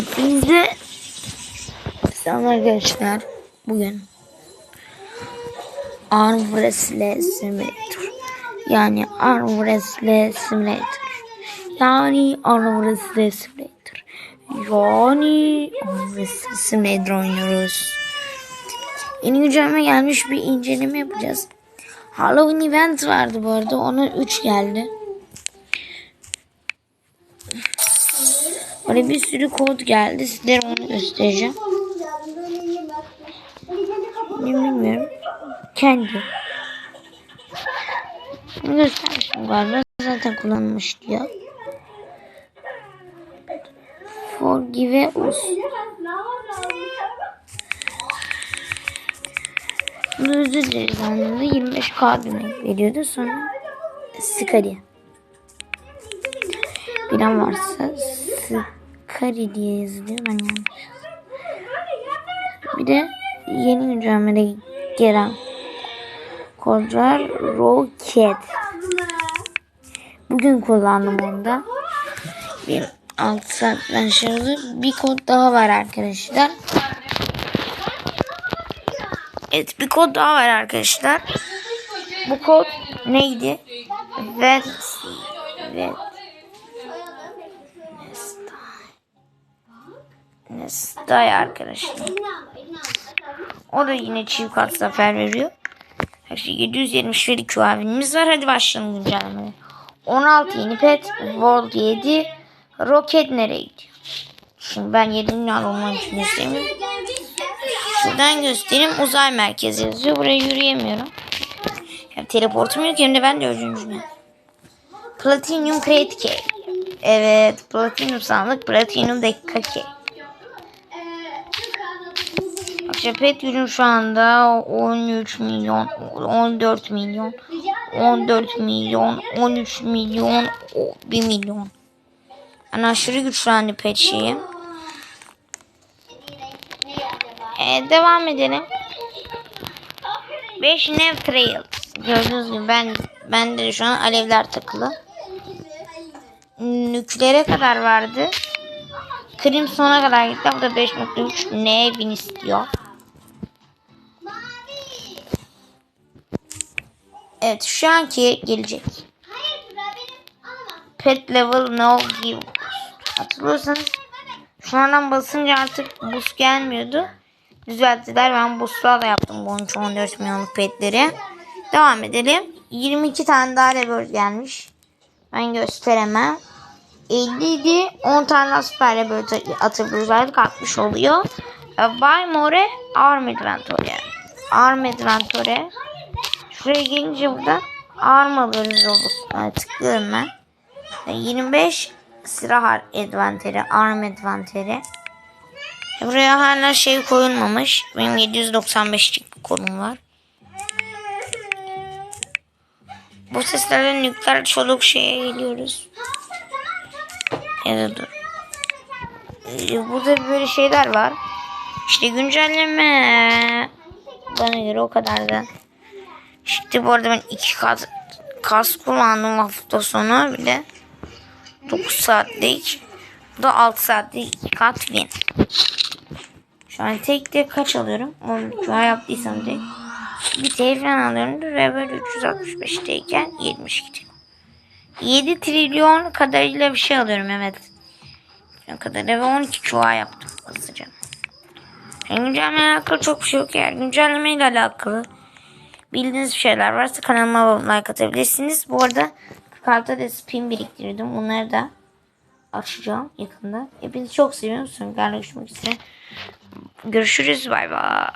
Hepinize selam arkadaşlar. Bugün Arm Wrestle Simulator yani Arm Wrestle Simulator yani Arm Wrestle Simulator yani Arm Wrestle Simulator oynuyoruz. Yeni güncelleme gelmiş bir inceleme yapacağız. Halloween event vardı bu arada. Ona 3 geldi. Oraya bir sürü kod geldi. Sizlere onu göstereceğim. Bilmiyorum. Kendi. Bunu göstermiştim galiba. Zaten kullanılmıştı ya. Forgive us. Bunu özür dileriz anlamında 25k demek veriyordu. Sonra Skadi. Bilen varsa Skadi diye yazılıyor. Ben yanlış. Bir de yeni güncellemede gelen kodlar Rocket. Bugün kullandım onu da. Bir 6 saatten şey oldu. Bir kod daha var arkadaşlar. Evet bir kod daha var arkadaşlar. Bu kod neydi? Vet Vet Nestay arkadaşlar. O da yine çift kat zafer veriyor. Her şey 770 veri QAV'imiz var. Hadi başlayalım güncellemeye. 16 yeni pet. World 7. Roket nereye gidiyor? Şimdi ben 7. olmak için istemiyorum. Şuradan göstereyim. Uzay merkezi yazıyor. Buraya yürüyemiyorum. Yani teleportum yok. Hem de ben de öcüncüne. Platinum Crate Key. Evet. Platinum sandık. Platinum dakika key. Sepet ürün şu anda 13 milyon, 14 milyon, 14 milyon, 13 milyon, 1 milyon. Yani aşırı güçlendi pet şeyi. Ee, devam edelim. 5 Nev Trail. Gördüğünüz gibi ben bende de şu an alevler takılı. Nükleere kadar vardı. Krim sona kadar gitti. Bu da 5.3 Nevin istiyor. Evet şu anki gelecek. Pet level no give. Hatırlıyorsanız şu andan basınca artık boost gelmiyordu. Düzelttiler. Ben boost'la da yaptım bu 13-14 milyonluk petleri. Devam edelim. 22 tane daha level gelmiş. Ben gösteremem. 50 idi. 10 tane süper level atabiliyorlar. Kalkmış oluyor. Buy more arm inventory. Arm inventory. Şuraya gelince burada arm alıyoruz robotuna. Tıklıyorum ben. 25 sıra advanteri, arm advanteri. Buraya hala şey koyulmamış. Benim 795 konum var. Bu seslerden nükleer çoluk şeye geliyoruz. Ya da dur. Burada böyle şeyler var. İşte güncelleme. Bana göre o kadar da. İşte bu arada ben iki kat kas kullandım hafta sonu bile. 9 saatlik. Bu da 6 saatlik iki kat win. Şu an tek de kaç alıyorum? 10 şu an yaptıysam tek. Bir telefon alıyorum böyle 365'teyken 72 7 trilyon kadarıyla bir şey alıyorum evet. Ne kadar ve 12 çuha yaptım hızlıca. Yani güncelleme alakalı çok bir şey yok yani. Güncelleme ile alakalı bildiğiniz bir şeyler varsa kanalıma abone like atabilirsiniz. Bu arada 46 da spin biriktirdim. Bunları da açacağım yakında. Hepinizi çok seviyorum. Sonra görüşmek üzere. Görüşürüz. Bay bay.